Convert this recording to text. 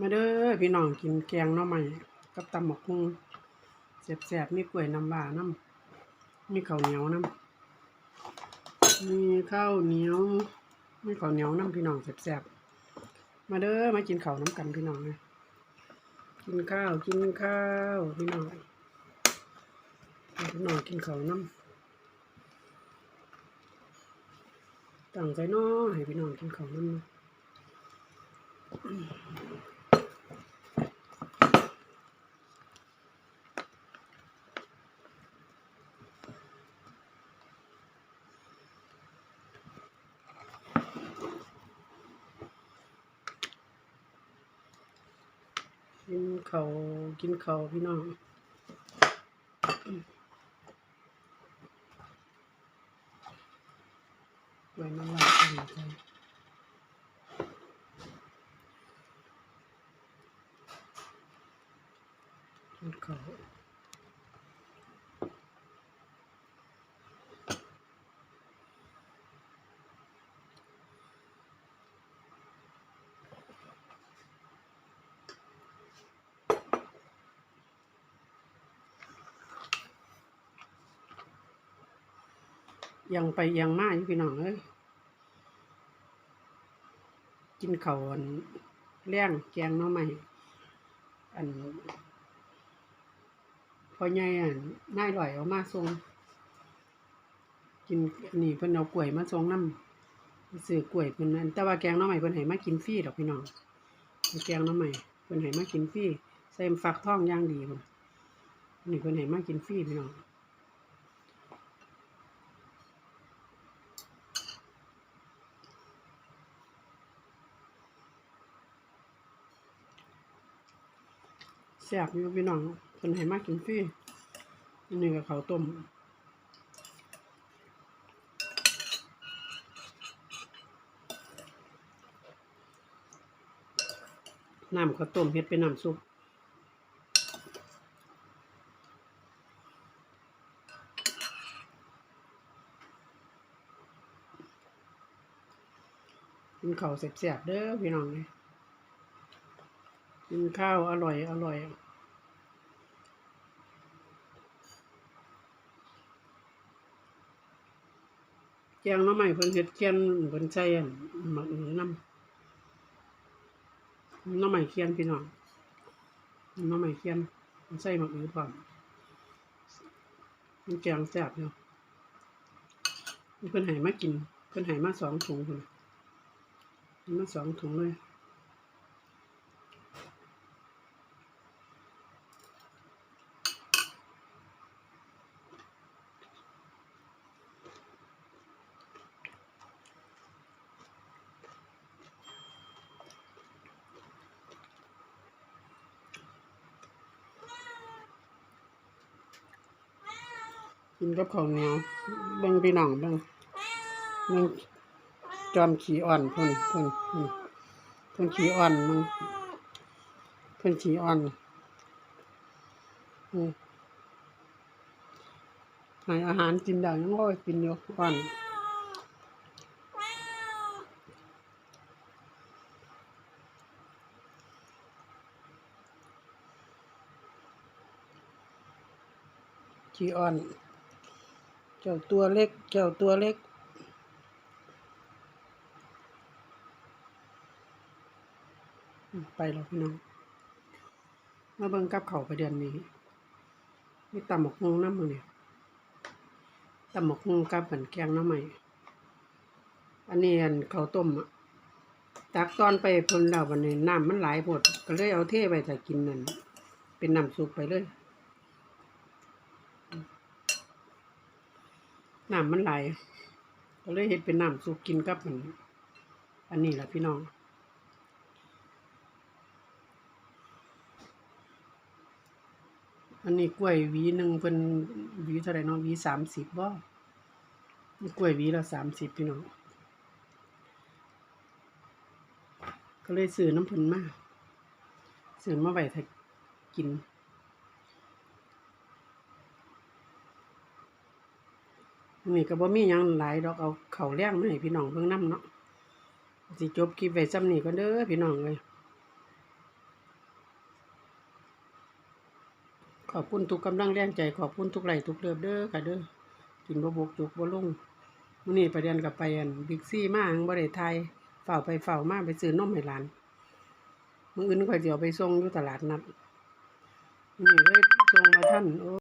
มาเด้อพี่น้องกินแกงน่อไม้กับตำหมกฮุงแซ่บๆมีกล้วยน้ำว้าน้ำมีข้าวเหนียวน้ำมีข้าวเหนียวมีข้าวเหนียวน้ำพี่น้องแซ่บๆมาเด้อมากินข้าวน้ำกันพี่น้องนะกินข้าวกินข้าวพี่น้องพี่น้องกินข้าวน้ำตั้งใจน้อให้พี่น้องกินข้าวน้ำ กินเขาวกินเขาวพี่น้องไว้น้ำลายกันใจกินเขา ยังไปยังมาอยู่พี่น้องเอ้ยกินเขาอันแรงแกงน้อใหม่อันพอใหญ่อันนายลอยเอามาส่งกินอันนี้เพิ่นเอากล้วยมาส่งน้ำซื้อกล้วยเพิ่นนั่นแต่ว่าแกงน้องใหม่เพิ่นให้มากินฟรีดอกพี่น้องแกงน้องใหม่เพิ่นให้มากินฟรีใส่ฟักทองย่างดีพุ่นอันนี้เพิ่นให้มากินฟรีพี่น้อง แซ่บอยู่พี่น้องเพิ่นให้มากินฟรีอันนี้ก็ข้าวต้มน้ำข้าวต้มเฮ็ดเป็นน้ำซุปกินข้าวแซ่บๆเด้อพี่น้องเลย กินข้าวอร่อย อร่อย แกงน้ำใหม่เพิ่นเฮ็ดเคียนเพิ่นใส่อันหมักอื้อน้ำน้ำใหม่เคียนพี่น้องน้ำใหม่เคียนใส่หมักอือพร้อมมันแกงแซ่บเนาะเพิ่นให้มากิน เพิ่นให้มาสองถุงพุ่นให้มาสองถุงเลย กินกับข้าวเหนียวเบิ่งพี่น้องเบิ่งเบิ่งจอมขี้อ่อนพิ่นพิ่นพิ่นพิ่นขี้อ่อนมึงพิ่นขี้อ่อนอืมให้อาหารกินได้ยังบ่กินอยู่อ่อนขี้อ่อน เจ้าตัวเล็ก เจ้าตัวเล็ก ไปแล้วพี่น้อง มาเบิ่งกับเขาวไปเดือนนี้ มีตำหมกฮงน้ำมือเนี่ยตำหมกฮงกับเหมือนแกงน้ำใหม่ อันนี้อันข้าต้มอะตักตอนไปเพิ่นแล้ววันนี้น้ำมันหลายหมดก็เลยเอาเทไปถ้ากินนั่นเป็นน้ำซุปไปเลย น้ำมันไหลก็เลยเฮ็ดเป็นน้ำซุปกินกับมัน อันนี้แหละพี่น้องอันนี้กล้วยหวีหนึ่งเป็นหวีเท่าไหร่เนาะหวีสามสิบบ่กล้วยหวีละสามสิบพี่น้องก็เลยซื้อน้ำผึ้นมาซื้อมาไว้ถ้ากิน นี่ก็บ่มียังหลายดอกเอาเข่าเลี้ยงมาให้พี่น้องเพิ่งน้ำเนาะสิจบคลิปไว้ซ้ำนี่ก็เด้อพี่น้องเลยขอบคุณทุกกำลังแรงใจขอบคุณทุกไหลทุกเลิบเด้อค่ะเด้อกินบ่บกจุกบ่ลุ่งมื่อนี้ประเด็นกับไปอันบิ๊กซี่มาอังบริไทยเฝ้าไปเฝ้ามาไปซื้อนมให้หลานมื่ออื่นก็เดี๋ยวไปส่งอยู่ตลาดนัดนี่เลยส่งมาท่านโอ้